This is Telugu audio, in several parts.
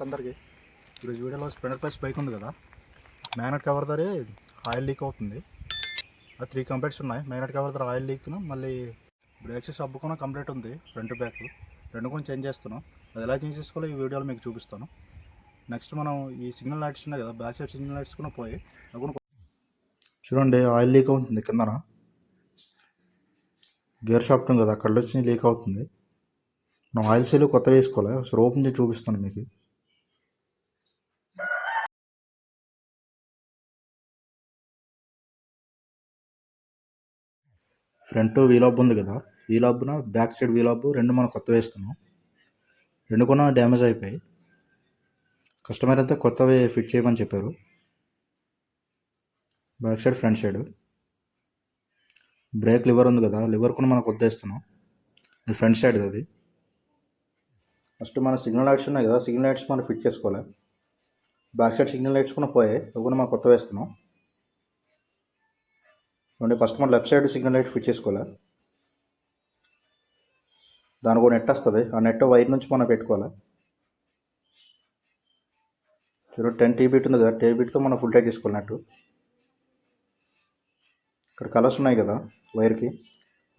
ఫ్రెండ్స్ అందరికీ. ఈరోజు వీడియోలో స్ప్లెండర్ ప్లస్ బైక్ ఉంది కదా. మ్యాగ్నెట్ కవర్ ధరే ఆయిల్ లీక్ అవుతుంది. అది త్రీ కంప్లైంట్స్ ఉన్నాయి. మ్యాగ్నెట్ కవర్ ధర ఆయిల్ లీక్ను మళ్ళీ బ్రేక్స్ సబ్బు కంప్లీట్ ఉంది ఫ్రంట్ బ్యాక్. రెండు కూడా చేంజ్ చేస్తున్నాం. అది ఎలా చేంజ్ చేసుకోవాలో ఈ వీడియోలో మీకు చూపిస్తాను. నెక్స్ట్ మనం ఈ సిగ్నల్ లైట్స్ ఉన్నాయి కదా బ్యాక్ సైడ్ సిగ్నల్ లైట్స్ కూడా పోయి అవి చూడండి ఆయిల్ లీక్ అవుతుంది కిందన. గేర్ షాఫ్ట్ ఉంది కదా అక్కడ వచ్చి లీక్ అవుతుంది. మనం ఆయిల్ సీలు కొత్త వేసుకోవాలి? ఒకసారి ఓపెన్ చేసి చూపిస్తాను మీకు. ఫ్రంట్ వీలాబ్ ఉంది కదా. వీలాబ్న బ్యాక్ సైడ్ వీలాబ్ రెండు మనం కొత్త వేస్తున్నాం. రెండు కూడా డ్యామేజ్ అయిపోయాయి. కస్టమర్ అయితే కొత్తవి ఫిట్ చేయమని చెప్పారు. Back side front side brake lever ఉంది కదా. లివర్ కూడా మనం కొత్త వేస్తున్నాం. అది ఫ్రంట్ సైడ్ అది. ఫస్ట్ మన సిగ్నల్ లైట్స్ ఉన్నాయి కదా. సిగ్నల్ లైట్స్ మనం ఫిట్ చేసుకోవాలి. బ్యాక్ సైడ్ సిగ్నల్ లైట్స్ కూడా పోయాయి. అవి కూడా మనం కొత్త వేస్తున్నాం. చూడండి ఫస్ట్ మనం left side signal light fit చేసుకోవాలి? దానికి ఒక నెట్ వస్తుంది. ఆ నెట్ వైర్ నుంచి మనం పెట్టుకోవాలి? చూడండి టెన్ టీబీట్ ఉంది కదా టెన్ బీట్తో మనం ఫుల్ టైట్ చేసుకోవాలి నెట్ ఇక్కడ కలర్స్ ఉన్నాయి కదా వైర్కి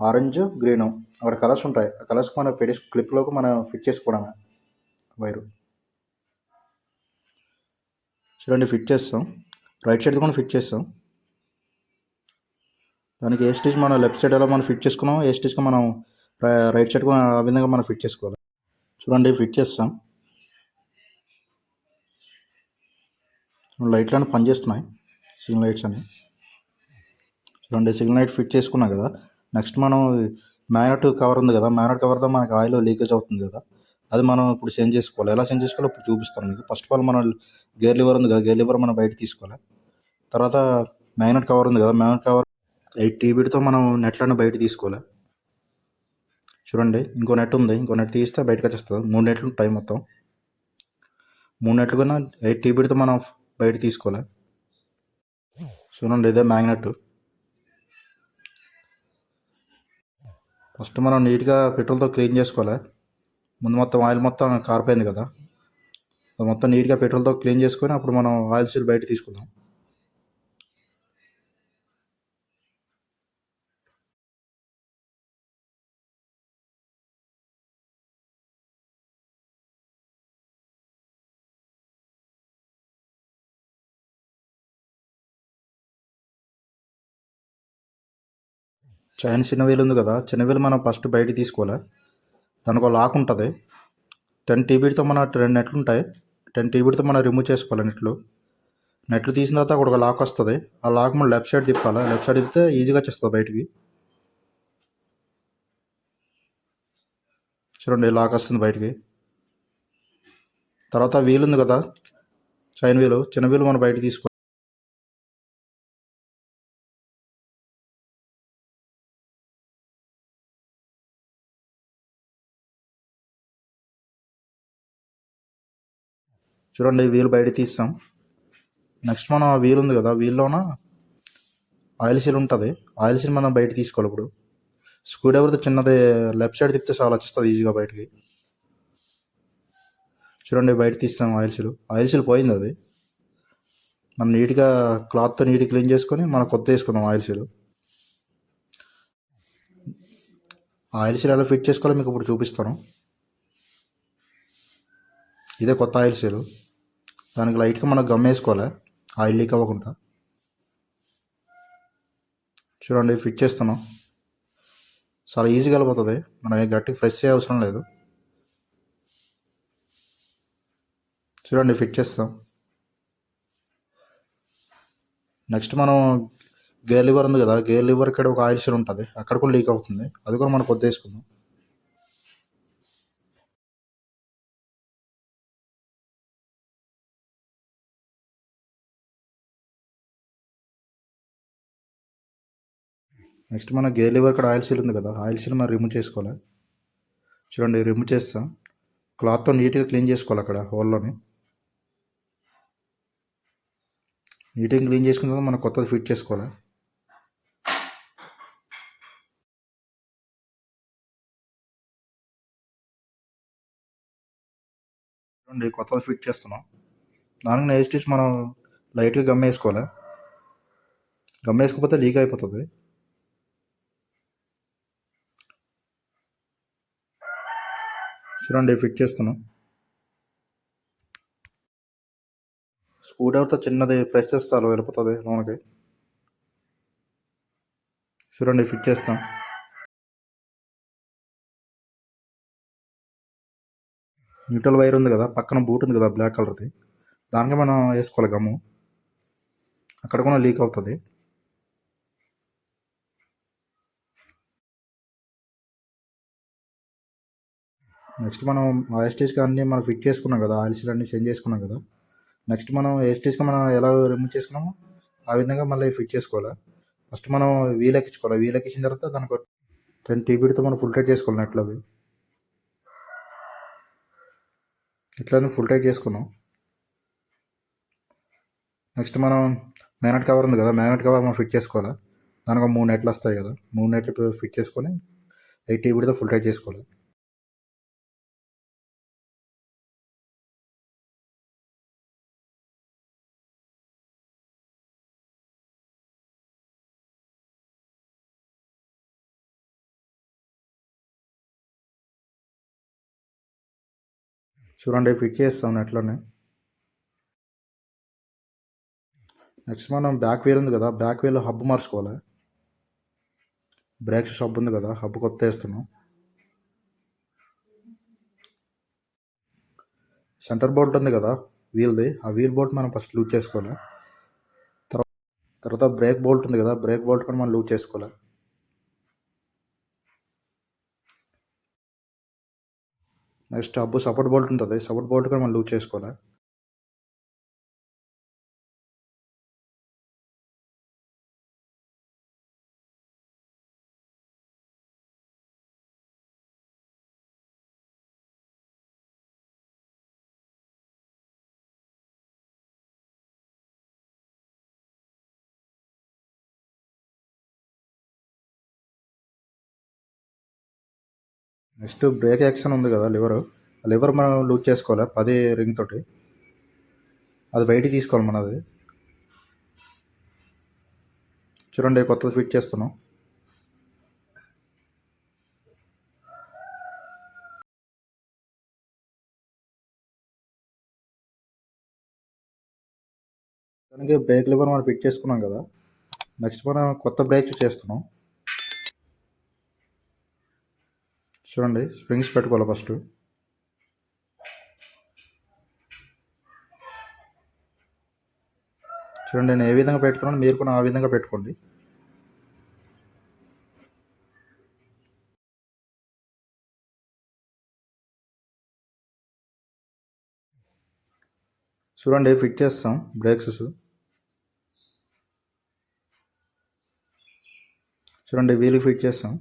ఆరెంజ్ గ్రీను అక్కడ కలర్స్ ఉంటాయి. ఆ కలర్స్కి మనం పెట్టి క్లిప్లోకి మనం ఫిట్ చేసుకోవడమే వైరు చూడండి ఫిట్ చేస్తాం. రైట్ సైడ్ కూడా ఫిట్ చేస్తాం. దానికి ఏ స్టిచ్ మనం లెఫ్ట్ సైడ్ ఎలా మనం ఫిట్ చేసుకున్నాం ఏ స్టిచ్కి మనం రైట్ సైడ్ ఆ విధంగా మనం ఫిట్ చేసుకోవాలి. చూడండి ఫిట్ చేస్తాం. లైట్లు అని పనిచేస్తున్నాయి సిగ్నల్ లైట్స్ అని చూడండి సిగ్నల్ లైట్ ఫిట్ చేసుకున్నాం కదా. నెక్స్ట్ మనం మ్యాగ్నెట్ కవర్ ఉంది కదా మ్యాగ్నెట్ కవర్తో మనకి ఆయిల్ లీకేజ్ అవుతుంది కదా. అది మనం ఇప్పుడు చేంజ్ చేసుకోవాలి. ఎలా చేంజ్ చేసుకోవాలో ఇప్పుడు చూపిస్తాను మీకు. ఫస్ట్ ఆఫ్ ఆల్ మనం గేర్ లివర్ ఉంది కదా గేర్ లివర్ మనం బయట తీసుకోవాలి. తర్వాత మ్యాగ్నెట్ కవర్ ఉంది కదా మ్యాగ్నెట్ కవర్ ఎయిట్ టీబీతో మనం నెట్లను బయట తీసుకోవాలి? చూడండి ఇంకో నెట్ ఉంది. ఇంకో నెట్ తీస్తే బయటకు వచ్చేస్తుంది. మూడు నెట్లు ఉంటాయి మొత్తం. మూడు నెట్లు కన్నా ఎయిట్ టీబీతో మనం బయట తీసుకోవాలి? చూడండి ఇదే మ్యాగ్నెట్. ఫస్ట్ మనం నీట్గా పెట్రోల్తో క్లీన్ చేసుకోవాలి? ముందు మొత్తం ఆయిల్ మొత్తం కారిపోయింది కదా. అది మొత్తం నీట్గా పెట్రోల్తో క్లీన్ చేసుకొని అప్పుడు మనం ఆయిల్ సీల్ బయట తీసుకుందాం. చైన్ చిన్న వీల్ ఉంది కదా చిన్న మనం ఫస్ట్ బయట తీసుకోవాలి? దానికి ఒక లాక్ ఉంటుంది. టెన్ టీబీతో మన రెండు నెట్లు ఉంటాయి. టెన్ టీబీతో మనం రిమూవ్ చేసుకోవాలి నెట్లు? నెట్లు తీసిన తర్వాత అక్కడ ఒక లాక్ వస్తుంది. ఆ లాక్ మనం లెఫ్ట్ సైడ్ తిప్పాలి? లెఫ్ట్ సైడ్ తిప్పితే ఈజీగా వచ్చేస్తుంది బయటికి. చూడండి లాక్ వస్తుంది బయటికి. తర్వాత వీలు ఉంది కదా చైన్ వీలు. చిన్న వీలు మనం బయట తీసుకోవాలి చూడండి వీల్ బయట తీస్తాం. నెక్స్ట్ మనం ఆ వీల్ ఉంది కదా వీల్లోన? ఆయిల్ సీల్ ఉంటుంది. ఆయిల్ సీల్ మనం బయట తీసుకోవాలి ఇప్పుడు. స్క్రూ డ్రైవర్తో చిన్నది లెఫ్ట్ సైడ్ తిప్పితే చాలా వచ్చేస్తుంది ఈజీగా బయటికి. చూడండి బయట తీస్తాం ఆయిల్ సీల్ ఆయిల్ సీల్ పోయింది అది. మనం నీట్గా క్లాత్తో నీట్గా క్లీన్ చేసుకొని మనం కొత్త వేసుకుందాం ఆయిల్ సీల్ ఆయిల్ సీల్ ఎలా ఫిట్ చేసుకోవాలో మీకు ఇప్పుడు చూపిస్తాను. ఇదే కొత్త ఆయిల్ సీల్ దానికి లైట్గా మనం గమ్ వేసుకోవాలి? ఆయిల్ లీక్ అవ్వకుండా. చూడండి ఫిట్ చేస్తున్నాం. చాలా ఈజీగా వెళ్ళిపోతుంది. మనం ఏ గట్టి ఫ్రెష్ చేయ అవసరం లేదు. చూడండి ఫిట్ చేస్తాం. నెక్స్ట్ మనం గేర్ లివర్ ఉంది కదా గేర్ లివర్ ఇక్కడ ఒక ఆయిల్ సీల్ ఉంటుంది. అక్కడ కూడా లీక్ అవుతుంది. అది కూడా మనం కొద్ది వేసుకుందాం. నెక్స్ట్ మన గేర్ లివర్ ఇక్కడ ఆయిల్ సీల్ ఉంది కదా ఆయిల్ సీల్ మనం రిమూవ్ చేసుకోవాలి. చూడండి రిమూవ్ చేస్తాం. క్లాత్తో నీట్గా క్లీన్ చేసుకోవాలి అక్కడ హోల్లోని నీట్గా క్లీన్ చేసుకున్న తర్వాత మనం కొత్తది ఫిట్ చేసుకోవాలి. చూడండి కొత్తది ఫిట్ చేస్తున్నాం. దానికి నెక్స్ట్ మనం లైట్గా గమ్ వేసుకోవాలి. గమ్ వేసుకోకపోతే లీక్ అయిపోతుంది. చూడండి ఫిట్ చేస్తున్నాం. స్క్రూ డ్రైవర్తో చిన్నది ప్రెస్ చేస్తారు వెళ్ళిపోతుంది లోనకి. చూడండి ఫిట్ చేస్తాం. న్యూట్రల్ వైర్ ఉంది కదా పక్కన బూట్ ఉంది కదా బ్లాక్ కలర్ది దానికి మనం వేసుకోవాలి గమ్ము. అక్కడ కూడా లీక్ అవుతుంది. నెక్స్ట్ మనం ఆయిస్టేజ్కి అన్నీ మనం ఫిట్ చేసుకున్నాం కదా ఆయిల్స్ అన్నీ సెండ్ చేసుకున్నాం కదా. నెక్స్ట్ మనం ఏస్టేజ్కి మనం ఎలా రిమూవ్ చేసుకున్నామో ఆ విధంగా మళ్ళీ ఫిట్ చేసుకోవాలి? ఫస్ట్ మనం వీల్ ఎక్కించుకోవాలి వీల్ ఎక్కించిన తర్వాత దానికి టెన్ టీబీడితో మనం ఫుల్ టైట్ చేసుకోవాలి నెట్లో అవి. ఇట్లానే ఫుల్ టైట్ చేసుకున్నాం. నెక్స్ట్ మనం మ్యానెట్ కవర్ ఉంది కదా మ్యానెట్ కవర్ మనం ఫిట్ చేసుకోవాలి? దానికి మూడు నెట్లు వస్తాయి కదా మూడు నెట్లు ఫిట్ చేసుకొని ఎయిట్ టీబీడితో ఫుల్ టైట్ చేసుకోవాలి. చూడండి ఫిట్ చేస్తాం నెట్లోనే. నెక్స్ట్ మనం బ్యాక్ వేర్ ఉంది కదా బ్యాక్ వేర్లో హబ్ మార్చుకోవాలి. బ్రేక్స్ హబ్ ఉంది కదా హబ్ కొత్త వేస్తున్నాం. సెంటర్ బోల్ట్ ఉంది కదా వీల్ది ఆ వీల్ బోల్ట్ మనం ఫస్ట్ లూజ్ చేసుకోవాలి. తర్వాత తర్వాత బ్రేక్ బోల్ట్ ఉంది కదా బ్రేక్ బోల్ట్ కూడా మనం లూజ్ చేసుకోవాలి. నెక్స్ట్ అబ్బు సపోర్ట్ బోల్ట్ ఉంటుంది. సపోర్ట్ బోల్ట్ కూడా మనం లూజ్ చేసుకోవాలి? నెక్స్ట్ బ్రేక్ యాక్షన్ ఉంది కదా లివర్. ఆ లివర్ మనం లూజ్ చేసుకోవాలి? పది రింగ్ తోటి. అది బయటికి తీసుకోవాలి మనది చూడండి కొత్తది ఫిట్ చేస్తున్నాం. దానికి బ్రేక్ లివర్ మనం ఫిట్ చేసుకున్నాం కదా. నెక్స్ట్ మనం కొత్త బ్రేక్స్ చేస్తున్నాం. చూడండి స్ప్రింగ్స్ పెట్టుకోవాలి ఫస్ట్? చూడండి నేను ఏ విధంగా పెడుతున్నాను మీరు కూడా ఆ విధంగా పెట్టుకోండి. చూడండి ఫిట్ చేస్తాం బ్రేక్స్ చూడండి వీలు ఫిట్ చేస్తాం.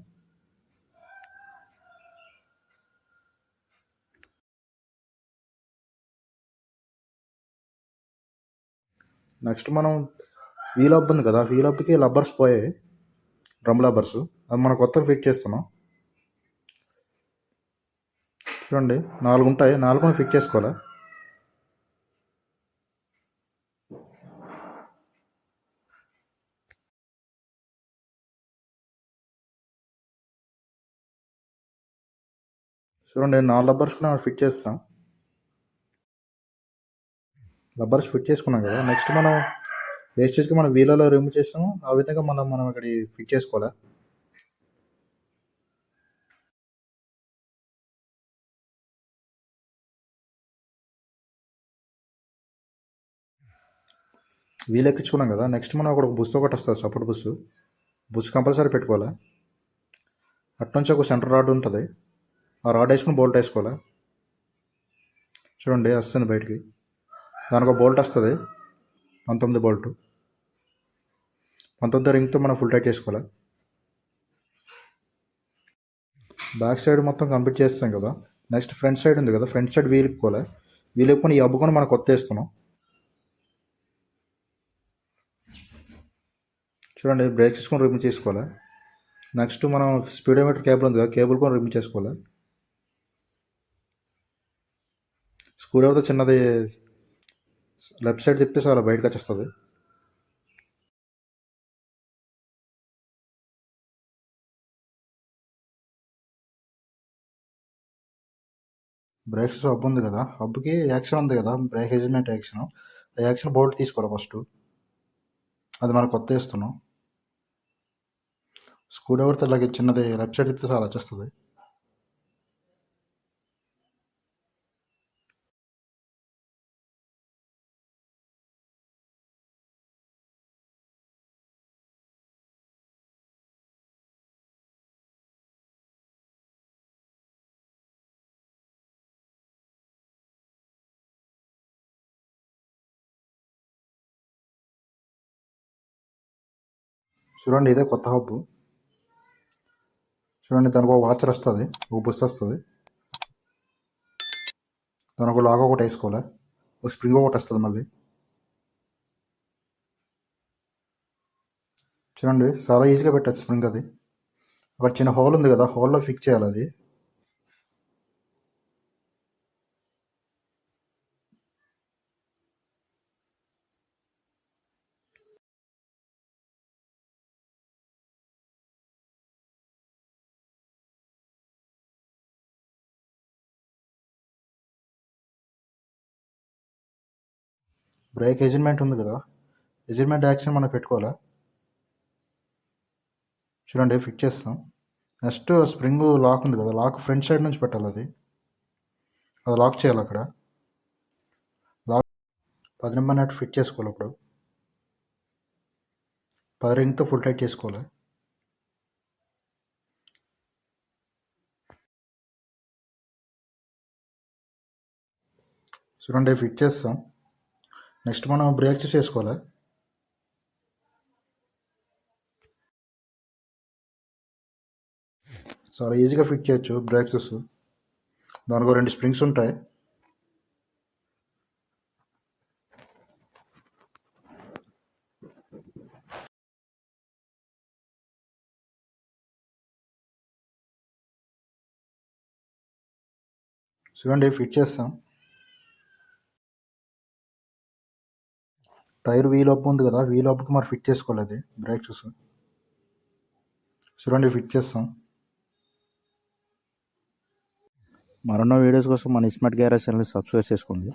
నెక్స్ట్ మనం వీల్ ఉంది కదా వీల్ హబ్కి లబ్బర్స్ పోయాయి డ్రమ్ లబ్బర్స్ అది మనం కొత్తగా ఫిట్ చేస్తున్నాం. చూడండి నాలుగు ఉంటాయి. నాలుగు ఫిట్ చేసుకోవాలి? చూడండి నాలుగు లబ్బర్స్ కూడా ఫిట్ చేస్తాం. రబ్బర్స్ ఫిట్ చేసుకున్నాం కదా. నెక్స్ట్ మనం వేస్టేజ్కి మనం వీలలో రిమూవ్ చేస్తాము. ఆ విధంగా మనం మనం ఇక్కడ ఫిట్ చేసుకోవాలా? వీల్ ఎక్కించుకున్నాం కదా. నెక్స్ట్ మనం అక్కడ ఒక బుస్ ఒకటి వస్తుంది సపోర్ట్ బుస్ బుస్ కంపల్సరీ పెట్టుకోవాలి? అట్నుంచి ఒక సెంటర్ రాడ్ ఉంటుంది. ఆ రాడ్ వేసుకుని బోల్ట్ వేసుకోవాలి? చూడండి వస్తుంది బయటికి. దానికి ఒక బోల్ట్ వస్తుంది. పంతొమ్మిది బోల్ట్ పంతొమ్మిది రింగ్తో మనం ఫుల్ టైట్ చేసుకోవాలి? బ్యాక్ సైడ్ మొత్తం కంప్లీట్ చేస్తాం కదా. నెక్స్ట్ ఫ్రంట్ సైడ్ ఉంది కదా. ఫ్రంట్ సైడ్ వీలుకోవాలి వీలుకొని ఈ అబ్బుకొని మనం కొత్త వేస్తున్నాం. చూడండి బ్రేక్ తీసుకొని రిమూవ్ చేసుకోవాలి? నెక్స్ట్ మనం స్పీడోమీటర్ కేబుల్ ఉంది కదా కేబుల్ కూడా రిమూవ్ చేసుకోవాలి? స్క్రూడ్రైవర్తో చిన్నది లెఫ్ట్ సైడ్ తిప్పితే చాలా బయటకు వచ్చేస్తుంది. బ్రేక్స్ హబ్ ఉంది కదా. హబ్కి యాక్షన్ ఉంది కదా. బ్రేక్ అడ్జస్ట్మెంట్ యాక్షన్ ఆ యాక్షన్ బోల్ట్ తీసుకోరా ఫస్ట్. అది మనకు కొత్త వేస్తున్నాం. స్క్రూ డ్రైవర్తో ఇలాగే చిన్నది. లెఫ్ట్ సైడ్ తిప్పితే చాలా వచ్చేస్తుంది. చూడండి ఇదే కొత్త హబ్ చూడండి దానికి ఒక వాచర్ వస్తుంది ఒక బుస్ వస్తుంది. దానికి ఒక లాగ్ ఒకటి వేసుకోవాలి? ఒక స్ప్రింగ్ ఒకటి వస్తుంది మళ్ళీ. చూడండి చాలా ఈజీగా పెట్టచ్చు స్ప్రింగ్ అది. ఒక చిన్న హోల్ ఉంది కదా హోల్లో ఫిక్స్ చేయాలి అది. బ్రేక్ ఎజిల్మెంట్ ఉంది కదా. ఎజిల్మెంట్ యాక్షన్ మనం పెట్టుకోవాలా? చూడండి ఫిట్ చేస్తాం. నెక్స్ట్ స్ప్రింగ్ లాక్ ఉంది కదా లాక్ ఫ్రంట్ సైడ్ నుంచి పెట్టాలి అది. అది లాక్ చేయాలి అక్కడ. లాక్ పది నెంబర్ నెట్ ఫిట్ చేసుకోవాలి అప్పుడు. పది రింగ్తో ఫుల్ టైట్ చేసుకోవాలి. చూడండి ఫిట్ చేస్తాం. నెక్స్ట్ మనం బ్రేక్ చేసుకోవాలి చాలా ఈజీగా ఫిట్ చేయొచ్చు బ్రేక్సెస్. దానికి రెండు స్ప్రింగ్స్ ఉంటాయి. చూడండి ఫిట్ చేస్తాం. టైర్ వీ లోపు ఉంది కదా వీ అప్కి మరి ఫిట్ చేసుకోలేదు బ్రేక్ షూస్ చూడండి ఫిట్ చేస్తాం. మరొన్న వీడియోస్ కోసం మన స్మార్ట్ గ్యారేజ్ ఛానల్ సబ్స్క్రైబ్ చేసుకోండి.